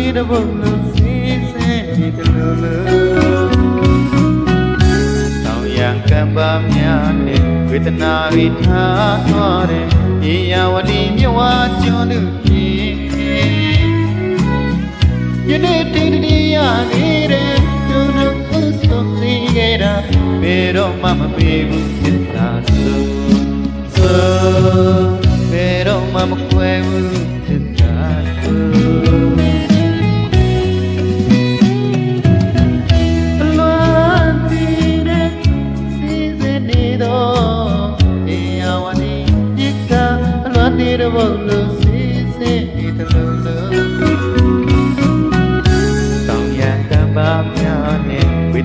ဒီတဘုံလုံးစင်းစဲတလူလူတောင်ရန်ကံပါများနဲ့ဝေဒနာတွေထားသွားတယ်ဤယဝတိမြဝကျွန်းလူကြီးယနေ့တိတ်တည်းရနေတဲ့သူတို့ဥဆုံးနေကြတာဘယ်တော့မှမပေးဘူး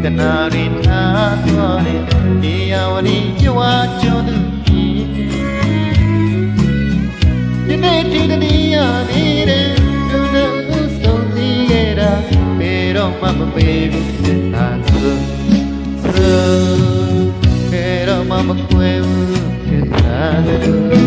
နဲ့ဝေဒနာတွေထားသွားတဲ့တရားဝတိကြွားကြုံသူကြီးဒီနေ့ဒီတရားနေတဲ့သူတို့ဆုံးစီခဲ့တာဘယ်တော့မှမပေးဘူးသစ္စာဆိုဆိုဘယ်တော့မှမခွဲဘူးသစ္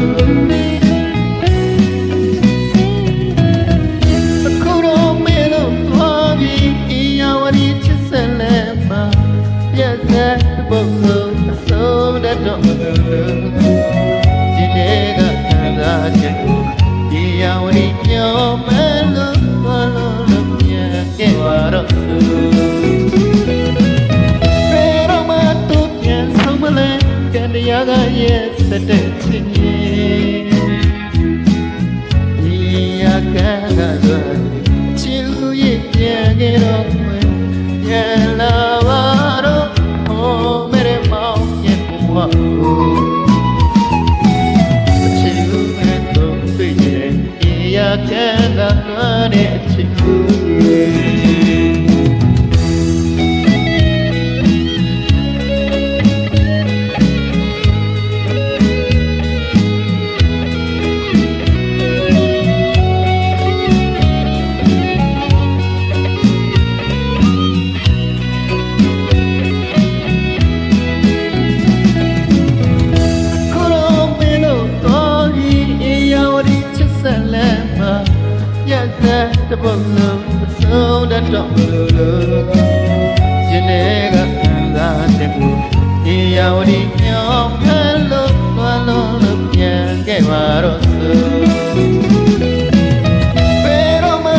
ပုဂ္ဂိုလ်အစိုးတတ်တော့ဒီနေ့ကခံစားချက်ကိုဒီယာဝတီညောမဲလို့ဘာလို့လို့ပြန်ခဲ့ပါတော့သူဘယ်တော့မှသူပြန်ဆုံးမလဲကံတရားကရဲ့စတဲ့ချင်းဒီယာကကတော့ချီလူရဲ့ပြန်ခဲ့တော့ လွားတဲ့ သက်တပုတ်လုံးအဆုံးတတ်တော့လို့လို့ရှင်တွေကခံစားချက်ကိုအေယာဝတီညောင်းဖဲလို့သွားလို့လို့ပြန်ခဲ့ပါတော့ဆိုဘယ်တော့မှ